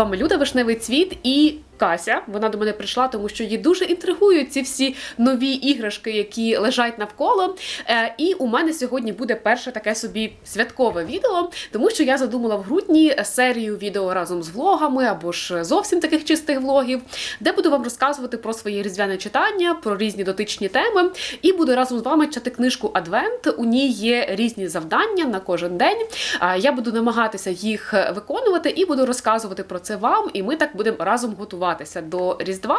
Вами Люда Вишневий Цвіт. І Кася. Вона до мене прийшла, тому що її дуже інтригують ці всі нові іграшки, які лежать навколо. Е, і у мене сьогодні буде перше таке собі святкове відео, тому що я задумала в грудні серію відео разом з влогами або ж зовсім таких чистих влогів, де буду вам розказувати про своє різдвяне читання, про різні дотичні теми. І буду разом з вами читати книжку Адвент. У ній є різні завдання на кожен день. Я буду намагатися їх виконувати і буду розказувати про це вам. І ми так будемо разом готуватися до Різдва.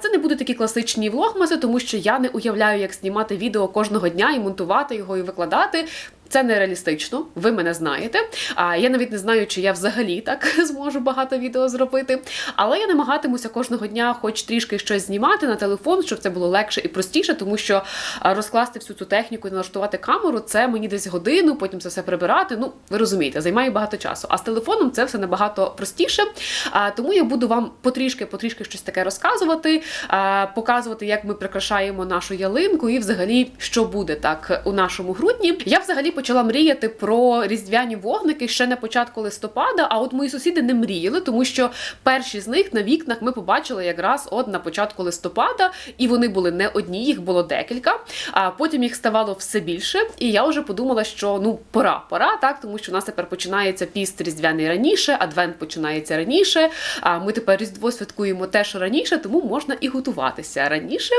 Це не будуть такі класичні влогмази, тому що я не уявляю, як знімати відео кожного дня і монтувати його і викладати. Це нереалістично, ви мене знаєте. А я навіть не знаю, чи я взагалі так зможу багато відео зробити. Але я намагатимуся кожного дня, хоч трішки щось знімати на телефон, щоб це було легше і простіше, тому що розкласти всю цю техніку і налаштувати камеру це мені десь годину, потім це все прибирати. Ну, ви розумієте, займає багато часу. А з телефоном це все набагато простіше. Тому я буду вам потрішки, потрішки щось таке розказувати, показувати, як ми прикрашаємо нашу ялинку, і взагалі що буде так у нашому грудні. Я взагалі почала мріяти про різдвяні вогники ще на початку листопада. А от мої сусіди не мріяли, тому що перші з них на вікнах ми побачили якраз от на початку листопада, і вони були не одні, їх було декілька. А потім їх ставало все більше. І я вже подумала, що ну пора, пора, так тому що у нас тепер починається піст різдвяний раніше, адвент починається раніше. А ми тепер різдво святкуємо теж раніше, тому можна і готуватися раніше.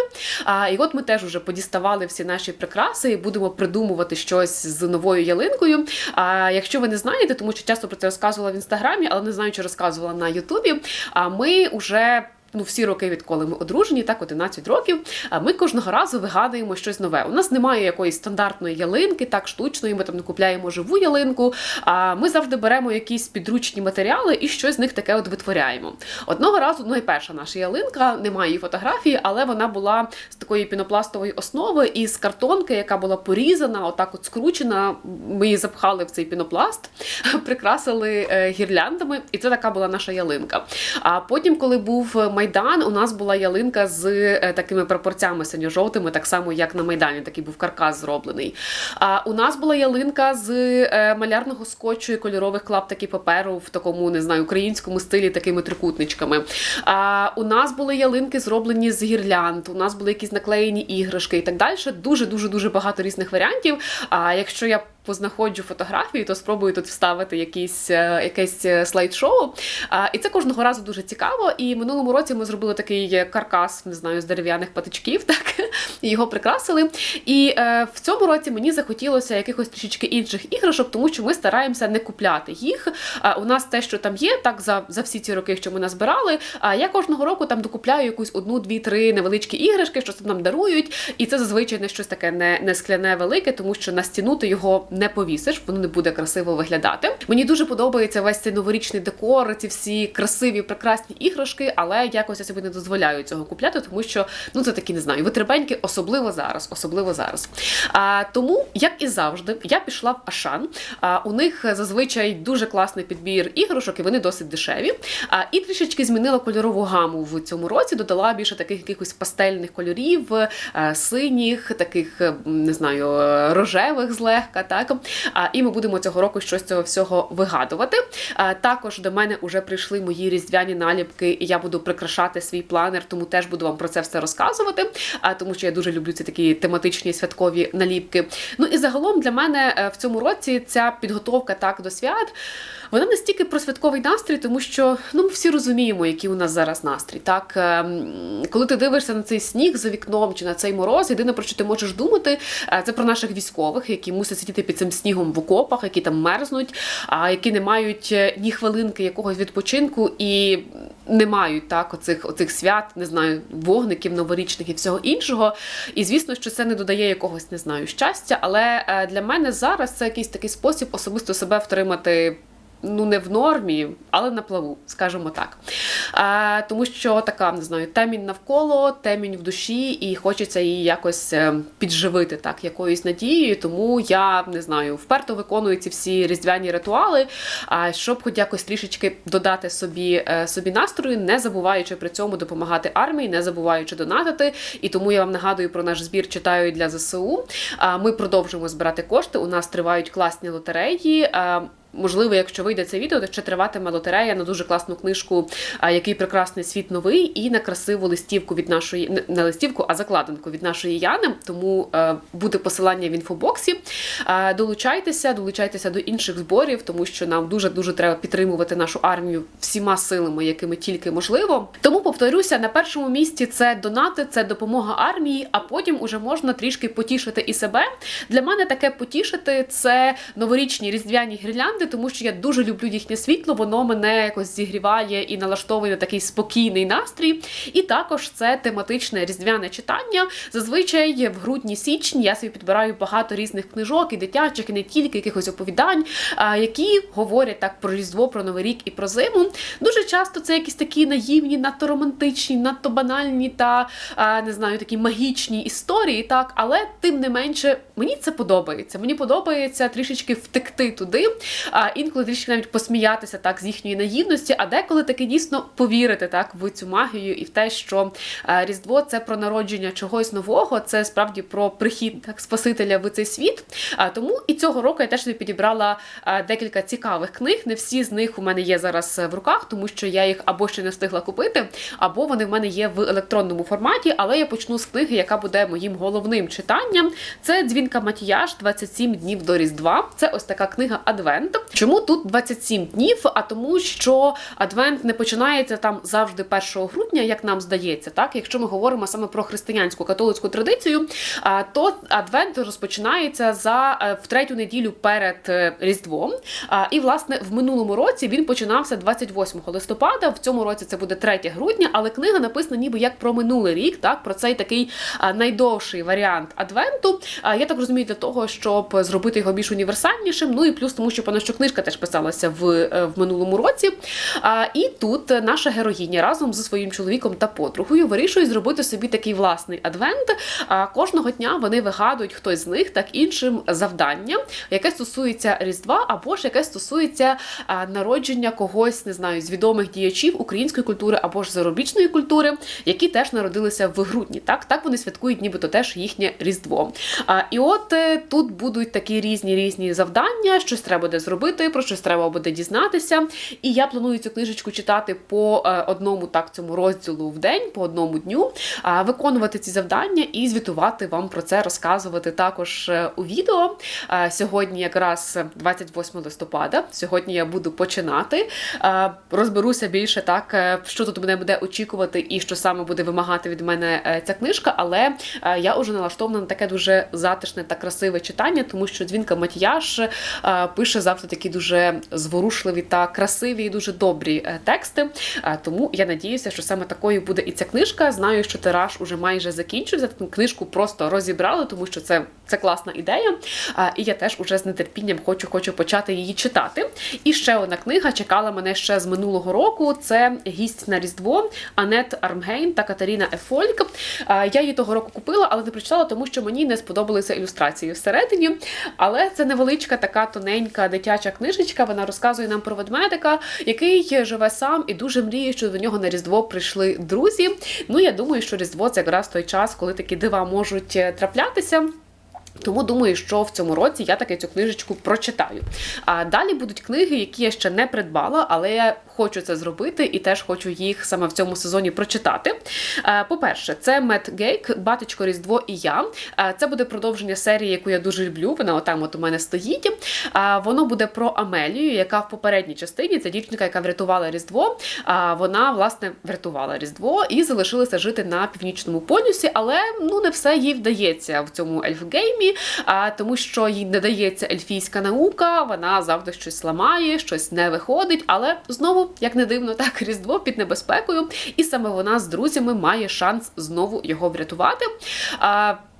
А і от ми теж вже подіставали всі наші прикраси і будемо придумувати щось з новою ялинкою. А якщо ви не знаєте, тому що часто про це розказувала в інстаграмі, але не знаю, чи розказувала на Ютубі. А ми вже. Ну, всі роки, відколи ми одружені, так 11 років. Ми кожного разу вигадуємо щось нове. У нас немає якоїсь стандартної ялинки, так штучної. Ми там не купляємо живу ялинку. А ми завжди беремо якісь підручні матеріали і щось з них таке от витворяємо. Одного разу, ну і перша наша ялинка, немає її фотографії, але вона була з такої пінопластової основи і з картонки, яка була порізана, отак от скручена. Ми її запхали в цей пінопласт, прикрасили е, гірляндами, і це така була наша ялинка. А потім, коли був майдан, у нас була ялинка з е, такими пропорцями синьо-жовтими, так само як на майдані, такий був каркас зроблений. А у нас була ялинка з е, малярного скотчу і кольорових клаптиків паперу в такому, не знаю, українському стилі, такими трикутничками. А у нас були ялинки зроблені з гірлянд, у нас були якісь наклеєні іграшки і так далі. Дуже дуже дуже багато різних варіантів. А якщо я познаходжу фотографії, то спробую тут вставити якісь, е, якесь е, слайд-шоу. І це кожного разу дуже цікаво. І минулому році ми зробили такий каркас, не знаю, з дерев'яних патичків, так і його прикрасили. І е, в цьому році мені захотілося якихось трішечки інших іграшок, тому що ми стараємося не купляти їх. У нас те, що там є, так за, за всі ці роки, що ми назбирали. А я кожного року там докупляю якусь одну, дві, три невеличкі іграшки, що нам дарують. І це зазвичай не щось таке не, не скляне велике, тому що на стіну його не повісиш, воно не буде красиво виглядати. Мені дуже подобається весь цей новорічний декор, ці всі красиві, прекрасні іграшки, але якось я собі не дозволяю цього купляти, тому що ну це такі не знаю, витребеньки, особливо зараз, особливо зараз. А, Тому, як і завжди, я пішла в Ашан. А, У них зазвичай дуже класний підбір іграшок, і вони досить дешеві. А, І трішечки змінила кольорову гаму в цьому році. Додала більше таких якихось пастельних кольорів, е, синіх, таких е, не знаю, е, рожевих злегка. так. А, І ми будемо цього року щось цього всього вигадувати. Також до мене вже прийшли мої різдвяні наліпки, і я буду прикрашати свій планер, тому теж буду вам про це все розказувати. Тому, що я дуже люблю ці такі тематичні святкові наліпки. Ну і загалом для мене е, в цьому році ця підготовка так до свят. Вона не стільки про святковий настрій, тому що ну ми всі розуміємо, який у нас зараз настрій. Так, ем, коли ти дивишся на цей сніг за вікном чи на цей мороз, єдине про що ти можеш думати, е, це про наших військових, які мусять сидіти під цим снігом в окопах, які там мерзнуть, а які не мають е, ні хвилинки якогось відпочинку і не мають так оцих, оцих свят, не знаю, вогників новорічних і всього іншого. І звісно, що це не додає якогось, не знаю, щастя. Але е, для мене зараз це якийсь такий спосіб особисто себе втримати ну не в нормі, але на плаву, скажімо так. А, Тому що така, не знаю, темінь навколо, темінь в душі, і хочеться її якось е, підживити так, якоюсь надією. Тому я не знаю, вперто виконую ці всі різдвяні ритуали, а щоб хоч якось трішечки додати собі е, собі настрою, не забуваючи при цьому допомагати армії, не забуваючи донатити. І тому я вам нагадую про наш збір читаю для ЗСУ. А Ми продовжуємо збирати кошти. У нас тривають класні лотереї. Можливо, якщо вийде це відео, то ще триватиме лотерея на дуже класну книжку, який прекрасний світ новий, і на красиву листівку від нашої не- листівку, а закладинку від нашої Яни. Тому е, буде посилання в інфобоксі. Е, долучайтеся, долучайтеся до інших зборів, тому що нам дуже дуже треба підтримувати нашу армію всіма силами, якими тільки можливо. Тому повторюся, на першому місці це донати, це допомога армії, а потім уже можна трішки потішити і себе. Для мене таке потішити це новорічні різдвяні гірлянди, тому що я дуже люблю їхнє світло, воно мене якось зігріває і налаштовує на такий спокійний настрій. І також це тематичне різдвяне читання. Зазвичай в грудні-січні я собі підбираю багато різних книжок і дитячих, і не тільки якихось оповідань, які говорять так про Різдво, про Новий рік і про зиму. Дуже часто це якісь такі наївні, надто романтичні, надто банальні та не знаю, такі магічні історії, так, але тим не менше мені це подобається. Мені подобається трішечки втекти туди, а інколи трішки навіть посміятися так з їхньої наївності, а деколи таки дійсно повірити так в цю магію і в те, що Різдво це про народження чогось нового, це справді про прихід так Спасителя в цей світ. А тому і цього року я теж собі підібрала декілька цікавих книг. Не всі з них у мене є зараз е, в руках, тому що я їх або ще не встигла купити, або вони в мене є в електронному форматі. Але я почну з книги, яка буде моїм головним читанням. Це дзвінка Матіяж 27 днів до Різдва. Це ось така книга Адвент. Чому тут 27 днів? А тому, що Адвент не починається там завжди 1 грудня, як нам здається, так якщо ми говоримо саме про християнську католицьку традицію, то Адвент розпочинається за е, в третю неділю перед е, Різдвом. І власне в минулому році він починався 28 листопада. В цьому році це буде 3 грудня, але книга написана ніби як про минулий рік, так про цей такий найдовший варіант адвенту. Я так розумію, для того, щоб зробити його більш універсальнішим. Ну і плюс тому, що певно, що книжка теж писалася в, е, в минулому році. А, І тут наша героїня разом зі своїм чоловіком та подругою вирішує зробити собі такий власний адвент. А кожного дня вони вигадують хтось з них так іншим завдання, яке стосується Різдва, або ж яке стосується народження когось, не знаю, з відомих діячів української культури або ж зарубіжної культури, які теж народилися в грудні. Так, так вони святкують, нібито теж їхнє Різдво. А, і от е, тут будуть такі різні різні завдання, щось треба буде зробити, про щось треба буде дізнатися. І я планую цю книжечку читати по е, одному так цьому розділу в день, по одному дню, виконувати ці завдання і звітувати вам про це, розказувати також е, у відео. Сьогодні якраз 28 листопада. Сьогодні я буду починати. Розберуся більше так, е, що тут мене буде очікувати і що саме буде вимагати від мене ця книжка. Але я вже налаштована на таке дуже затишне та красиве читання, тому що дзвінка Матіяш пише завжди такі дуже зворушливі та красиві, і дуже добрі е, тексти. Е, Тому я надіюся, що саме такою буде і ця книжка. Знаю, що тираж уже майже закінчується. Тому книжку просто розібрали, тому що це, це класна ідея. І я теж уже з нетерпінням хочу, хочу почати її читати. І ще одна книга чекала мене ще з минулого року. Це гість на Різдво Анет Армгейн та Катерина Ефольк. Я її того року купила, але не прочитала, тому що мені не сподобалися ілюстрації всередині. Але це невеличка така тоненька дитяча книжечка. Вона розказує нам про ведмедика, який живе сам і дуже мріє, що до нього на Різдво прийшли друзі. Ну я думаю, що Різдво це якраз той час, коли такі дива можуть е, траплятися. Тому думаю, що в цьому році я таки цю книжечку прочитаю. А далі будуть книги, які я ще не придбала, але я хочу це зробити і теж хочу їх саме в цьому сезоні прочитати. Е, По-перше, це Мет Гейк, Батечко Різдво і я. Е, Це буде продовження серії, яку я дуже люблю. Вона отам от у мене стоїть. Е, Воно буде про Амелію, яка в попередній частині це дівчинка, яка врятувала Різдво. Вона власне врятувала Різдво і залишилася жити на північному полюсі, але ну не все їй вдається в цьому ельфгеймі, а тому що їй не дається ельфійська наука, вона завжди щось ламає, щось не виходить. Але знову, як не дивно, так різдво під небезпекою, і саме вона з друзями має шанс знову його врятувати.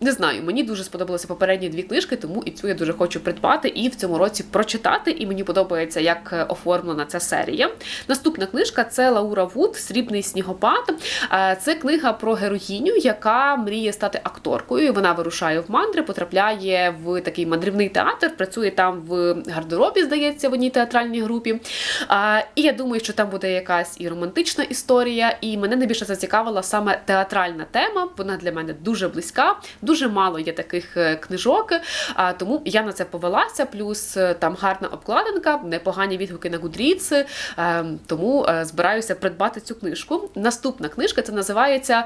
Не знаю, мені дуже сподобалися попередні дві книжки, тому і цю я дуже хочу придбати і в цьому році прочитати. І мені подобається, як е, оформлена ця серія. Наступна книжка це Лаура Вуд Срібний снігопад. Е, Це книга про героїню, яка мріє стати акторкою. Вона вирушає в мандри, потрапляє в такий мандрівний театр, працює там в гардеробі, здається, в одній театральній групі. Е, І я думаю, що там буде якась і романтична історія. І мене найбільше зацікавила саме театральна тема. Вона для мене дуже близька. Дуже мало є таких е, книжок, тому я на це повелася. Плюс е, там гарна обкладинка, непогані відгуки на Goodreads, е, тому е, збираюся придбати цю книжку. Наступна книжка це називається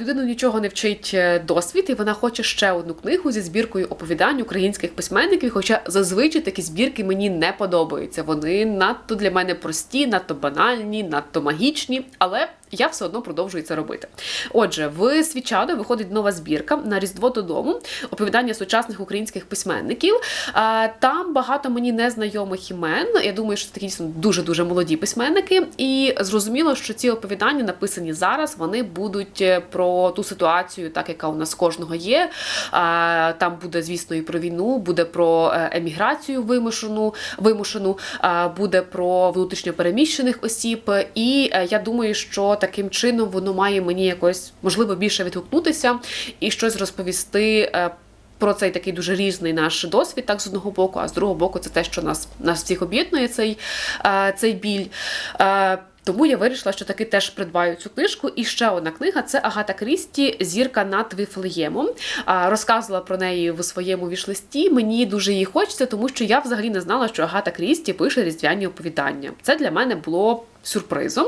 Людину нічого не вчить е, досвід, і вона хоче ще одну книгу зі збіркою оповідань українських письменників. Хоча зазвичай такі збірки мені не подобаються. Вони надто для мене прості, надто банальні, надто магічні, але я все одно продовжую це робити. Отже, в Свічадо виходить нова збірка на Різдво додому, оповідання сучасних українських письменників. Там багато мені незнайомих імен. Я думаю, що це такі дійсно дуже дуже молоді письменники. І зрозуміло, що ці оповідання написані зараз. Вони будуть е, про ту ситуацію, так яка у нас кожного є. Там буде, звісно, і про війну, буде про е, еміграцію вимушену, вимушену, буде про внутрішньо переміщених осіб. І е, я думаю, що таким чином воно має мені якось можливо більше відгукнутися і щось розповісти. е, Про цей такий дуже різний наш досвід, так з одного боку, а з другого боку, це те, що нас нас всіх об'єднує цей, е, цей біль. Тому я вирішила, що таки теж придбаю цю книжку. І ще одна книга це Агата Крісті Зірка над Вифлеємом. Розказувала про неї в своєму вішлисті. Мені дуже її хочеться, тому що я взагалі не знала, що Агата Крісті пише різдвяні оповідання. Це для мене було. Сюрпризом.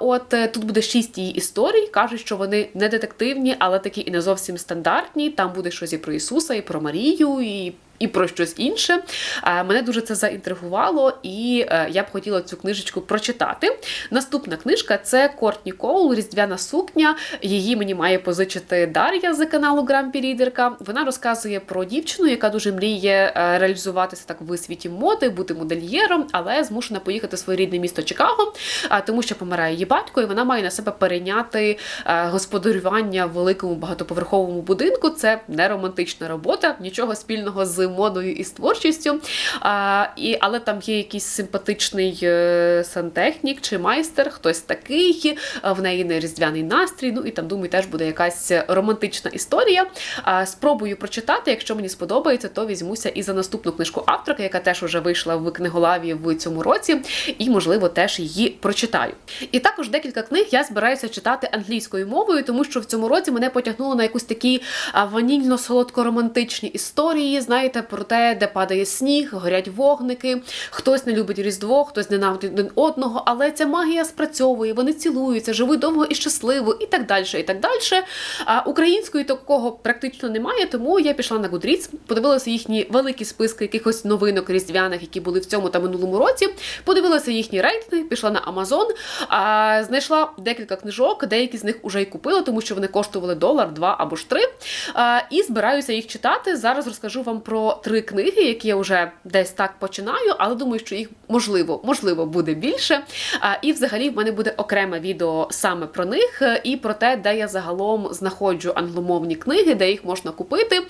От е, тут буде шість її історій. Кажуть, що вони не детективні, але такі і не зовсім стандартні. Там буде щось і про Ісуса, і про Марію, і. І про щось інше. Мене дуже це заінтригувало, і е, я б хотіла цю книжечку прочитати. Наступна книжка це Кортні Коул, Різдвяна сукня. Її мені має позичити Дар'я з каналу Грампі Рідерка. Вона розказує про дівчину, яка дуже мріє е, реалізуватися так в світі моди, бути модельєром, але змушена поїхати в своє рідне місто Чикаго, тому що помирає її батько, і вона має на себе перейняти е, господарювання в великому багатоповерховому будинку. Це не романтична робота, нічого спільного з модою і з творчістю. А, і, але там є якийсь симпатичний е, сантехнік чи майстер, хтось такий, в неї не різдвяний настрій. Ну і там, думаю, теж буде якась романтична історія. А, спробую прочитати. Якщо мені сподобається, то візьмуся і за наступну книжку авторки, яка теж вже вийшла в книголаві в цьому році, і, можливо, теж її прочитаю. І також декілька книг я збираюся читати англійською мовою, тому що в цьому році мене потягнуло на якусь такі ванільно-солодко-романтичні історії. Знаєте, про те, де падає сніг, горять вогники, хтось не любить Різдво, хтось ненавидить один одного, але ця магія спрацьовує, вони цілуються, живуть довго і щасливо, і так далі. і так далі. А української такого практично немає, тому я пішла на Goodreads, подивилася їхні великі списки якихось новинок різдвяних, які були в цьому та минулому році. Подивилася їхні рейтинги, пішла на Amazon, а, знайшла декілька книжок, деякі з них уже й купила, тому що вони коштували долар, два або ж три. А, і збираюся їх читати. Зараз розкажу вам про три книги, які я вже десь так починаю, але думаю, що їх можливо, можливо, буде більше. І взагалі в мене буде окреме відео саме про них е, і про те, де я загалом знаходжу англомовні книги, де їх можна купити.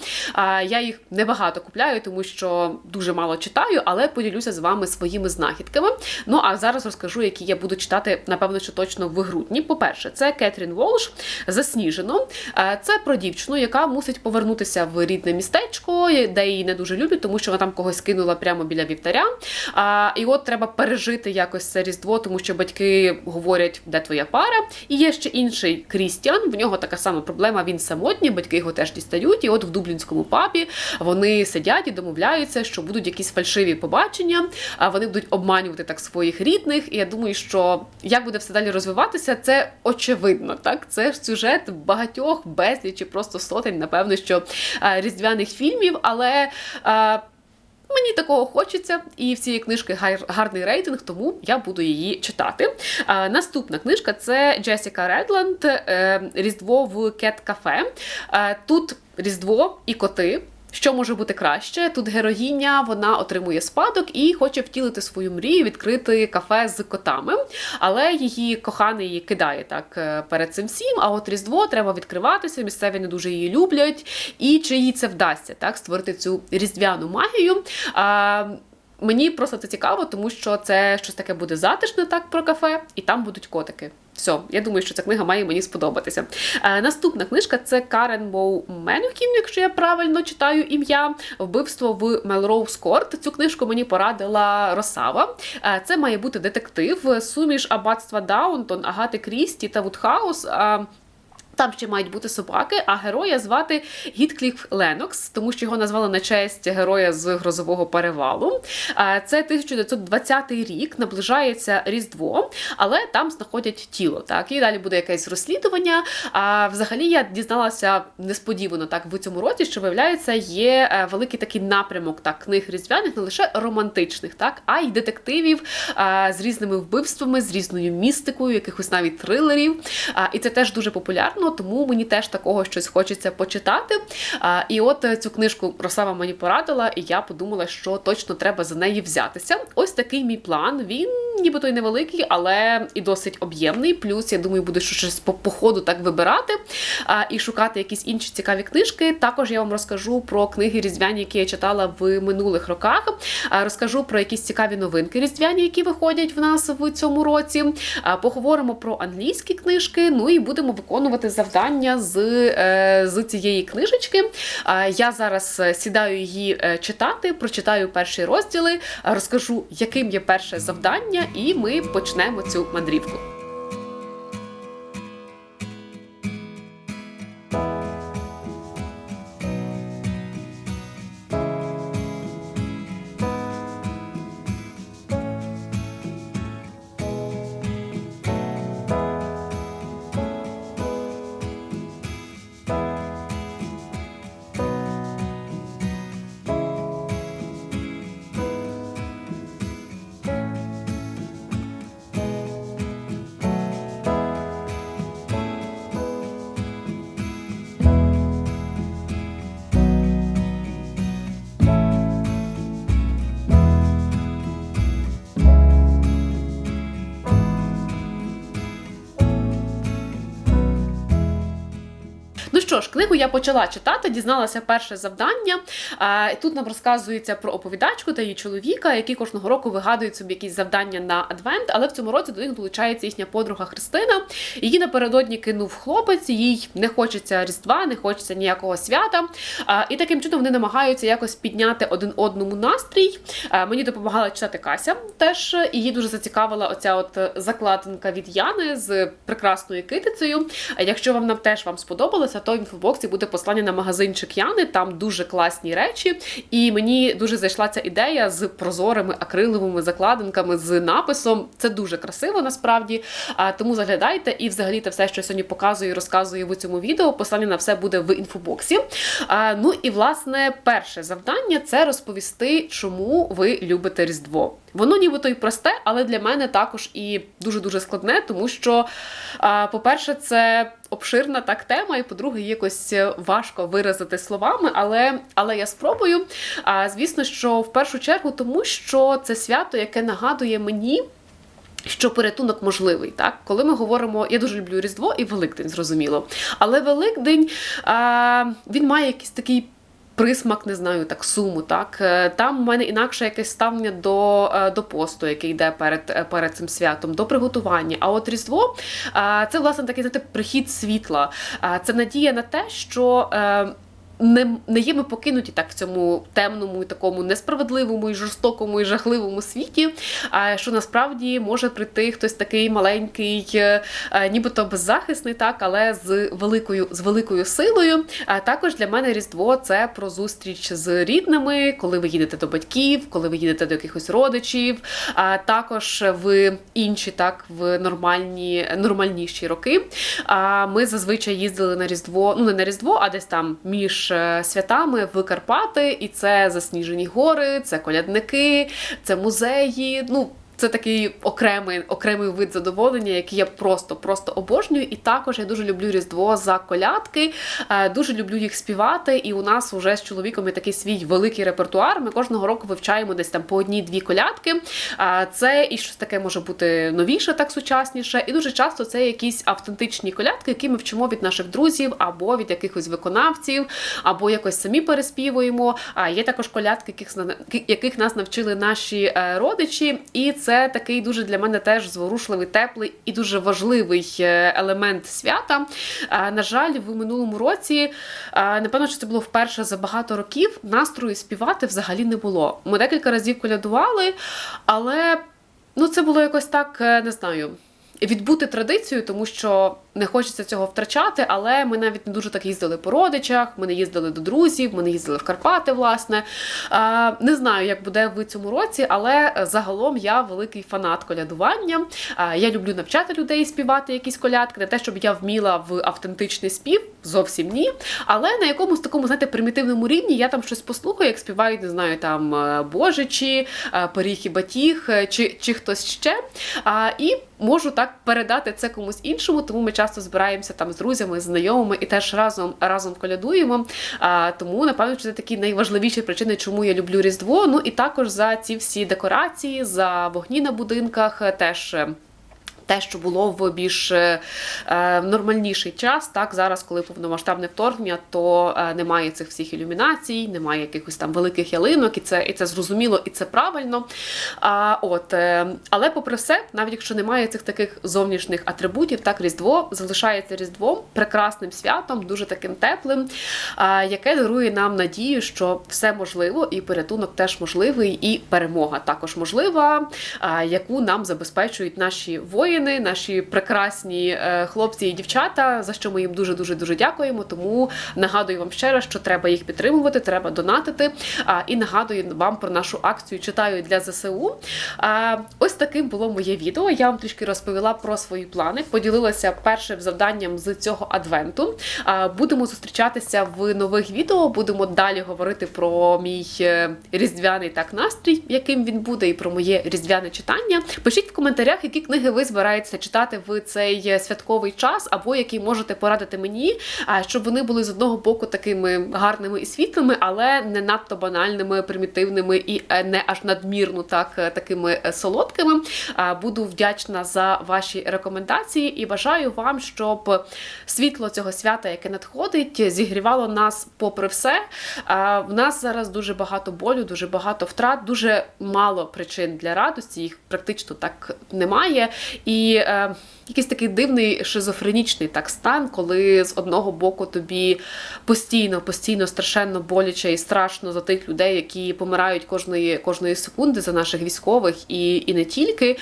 Я їх небагато купляю, тому що дуже мало читаю, але поділюся з вами своїми знахідками. Ну а зараз розкажу, які я буду читати, напевно, що точно в грудні. По-перше, це Кетрін Волш засніжено. Е, Це про дівчину, яка мусить повернутися в рідне містечко, де її не дуже люблять, тому що вона там когось кинула прямо біля вівтаря. А, І от треба пережити якось це різдво, тому що батьки говорять, де твоя пара. І є ще інший Крістіан. В нього така сама проблема. Він самотній, батьки його теж дістають. І от в дублінському пабі вони сидять і домовляються, що будуть якісь фальшиві побачення, а вони будуть обманювати так своїх рідних. І я думаю, що як буде все далі розвиватися, це очевидно. Так, це ж сюжет багатьох безлічі, просто сотень, напевно, що а, різдвяних фільмів, але. А, Мені такого хочеться, і в цієї книжки гарний рейтинг, тому я буду її читати. А, наступна книжка це Джесіка Редланд е, Різдво в Кет Кафе. Тут Різдво і коти. Що може бути краще? Тут героїня вона отримує спадок і хоче втілити свою мрію, відкрити кафе з котами. Але її коханий кидає так е, перед цим всім. А от Різдво треба відкриватися. Місцеві не дуже її люблять. І чи їй це вдасться так створити цю різдвяну магію? А, Мені просто це цікаво, тому що це щось таке буде затишне так про кафе, і там будуть котики. Все, я думаю, що ця книга має мені сподобатися. Е, наступна книжка це Карен Моу Менюхін, якщо я правильно читаю ім'я. Вбивство в Мелроуз Корт. Цю книжку мені порадила Росава. Е, це має бути детектив, суміш аббатства Даунтон, Агати Крісті та Вудхаус. Е, Там ще мають бути собаки, а героя звати Гіткліф Ленокс, тому що його назвали на честь героя з грозового перевалу. Це 1920 рік, наближається Різдво, але там знаходять тіло. Так і далі буде якесь розслідування. А взагалі я дізналася несподівано так в цьому році, що виявляється, є е, великий такий напрямок так книг різдвяних, не лише романтичних, так а й детективів з різними вбивствами, з різною містикою, якихось навіть трилерів. І це теж дуже популярно, тому мені теж такого щось хочеться почитати. А, І от е, цю книжку Росава мені порадила, і я подумала, що точно треба за неї взятися. Ось такий мій план. Він нібито й невеликий, але і досить об'ємний. Плюс я думаю, буду щось по, по ходу так вибирати а, і шукати якісь інші цікаві книжки. Також я вам розкажу про книги різдвяні, які я читала в минулих роках. А, Розкажу про якісь цікаві новинки різдвяні, які виходять в нас в цьому році. А, Поговоримо про англійські книжки. Ну і будемо виконувати завдання з, е, з цієї книжечки. Я зараз е, сідаю її е, читати, прочитаю перші розділи, розкажу, яким є перше завдання, і ми почнемо цю мандрівку. Що ж, книгу я почала читати, дізналася перше завдання. Тут нам розказується про оповідачку та її чоловіка, які кожного року вигадують собі якісь завдання на адвент, але в цьому році до них долучається їхня подруга Христина. Її напередодні кинув хлопець, їй не хочеться Різдва, не хочеться ніякого свята. І таким чином вони намагаються якось підняти один одному настрій. Мені допомагала читати Кася теж, і її дуже зацікавила оця от закладинка від Яни з прекрасною китицею. Якщо вам нам теж вам сподобалося, то інфобоксі буде послання на магазинчик Яни. Там дуже класні речі. І мені дуже зайшла ця ідея з прозорими акриловими закладинками, з написом. Це дуже красиво насправді. А тому заглядайте і взагалі те все, що я сьогодні показую і розказую в цьому відео. Послання на все буде в інфобоксі. А, ну і власне перше завдання це розповісти, чому ви любите Різдво. Воно нібито й просте, але для мене також і дуже дуже складне, тому що, по-перше, це обширна так тема, і по-друге, якось важко виразити словами, але, але я спробую. А, звісно, що в першу чергу, тому що це свято, яке нагадує мені. Що порятунок можливий, так коли ми говоримо, я дуже люблю Різдво і Великдень, зрозуміло. Але Великдень а, він має якийсь такий присмак, не знаю, так суму. Так Е, там в мене інакше якесь ставлення до, е, до посту, який йде перед, е, перед цим святом, до приготування. А от Різдво це власне такий знаєте, прихід світла. Це надія на те, що. Не, не є ми покинуті так в цьому темному, і такому несправедливому і жорстокому і жахливому світі. А що насправді може прийти хтось такий маленький, е, е, нібито беззахисний, так, але з великою з великою силою. А також для мене Різдво це про зустріч з рідними, коли ви їдете до батьків, коли ви їдете до якихось родичів, а також в інші, так, в нормальні, нормальніші роки. А ми зазвичай їздили на Різдво, ну не на Різдво, а десь там між е, святами в Карпати, і це засніжені гори, це колядники, це музеї. Ну, це такий окремий окремий вид задоволення, який я просто просто обожнюю. І також я дуже люблю Різдво за колядки, е, дуже люблю їх співати. І у нас вже з чоловіком є такий свій великий репертуар. Ми кожного року вивчаємо десь там по одній-дві колядки. Е, Це і щось таке може бути новіше, так сучасніше. І дуже часто це якісь автентичні колядки, які ми вчимо від наших друзів або від якихось виконавців, або якось самі переспівуємо. А є також колядки, яких яких нас навчили наші е, родичі, і це такий дуже для мене теж зворушливий, теплий і дуже важливий е, елемент свята. На жаль, в минулому році, напевно, що це було вперше за багато років. Настрою співати взагалі не було. Ми декілька разів колядували, але ну це було якось так, е, не знаю відбути традицію, тому що не хочеться цього втрачати, але ми навіть не дуже так їздили по родичах. Ми не їздили до друзів, ми не їздили в Карпати. Власне не знаю, як буде в цьому році, але загалом я великий фанат колядування. Я люблю навчати людей співати якісь колядки, не те, щоб я вміла в автентичний спів, зовсім ні. Але на якомусь такому, знаєте, примітивному рівні я там щось послухаю, як співають, не знаю, там е, Божичі, е, Пиріг і Батіг, е, чи, чи хтось ще. І можу так передати це комусь іншому, тому ми часто збираємося там з друзями, з знайомими і теж разом разом колядуємо. А, Тому напевно, це такі найважливіші причини, чому я люблю Різдво. Ну і також за ці всі декорації, за вогні на будинках, е, теж. Те, що було в більш е, е, нормальніший час, так зараз, коли повномасштабне вторгнення, то е, немає цих всіх ілюмінацій, немає якихось там великих ялинок, і це і це зрозуміло, і це правильно. А, от, але попри все, навіть якщо немає цих таких зовнішніх атрибутів, так Різдво залишається Різдвом, прекрасним святом, дуже таким теплим, яке дарує нам надію, що все можливо, і порятунок теж можливий, і перемога також можлива, яку нам забезпечують наші воїни, наші прекрасні е, хлопці і дівчата, за що ми їм дуже дуже дуже дякуємо. Тому нагадую вам ще раз, що треба їх підтримувати, треба донатити. І нагадую вам про нашу акцію читаю для ЗСУ. Ось таким було моє відео. Я вам трішки розповіла про свої плани, поділилася першим завданням з цього адвенту. Будемо зустрічатися в нових відео. Будемо далі говорити про мій е, різдвяний так настрій, яким він буде, і про моє різдвяне читання. Пишіть в коментарях, які книги ви збираєтеся читати в цей святковий час, або які можете порадити мені, щоб вони були з одного боку такими гарними і світлими, але не надто банальними, примітивними і е, не аж надмірно так е, такими е, солодкими. Буду вдячна за ваші рекомендації і бажаю вам, щоб світло цього свята, яке надходить, зігрівало нас попри все. В нас зараз дуже багато болю, дуже багато втрат, дуже мало причин для радості, їх практично так немає. І е, якийсь такий дивний шизофренічний так стан, коли з одного боку тобі постійно, постійно страшенно боляче і страшно за тих людей, які помирають кожної, кожної секунди за наших військових і, і не тільки.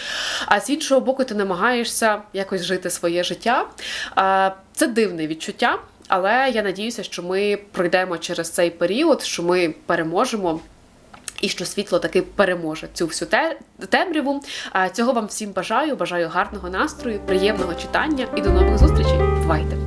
А з іншого боку, ти намагаєшся якось жити своє життя. Е, це дивне відчуття. Але я надіюся, що ми пройдемо через цей період, що ми переможемо. І що світло таки переможе цю всю те- темряву. Цього вам всім бажаю. Бажаю гарного настрою, приємного читання і до нових зустрічей. Бувайте!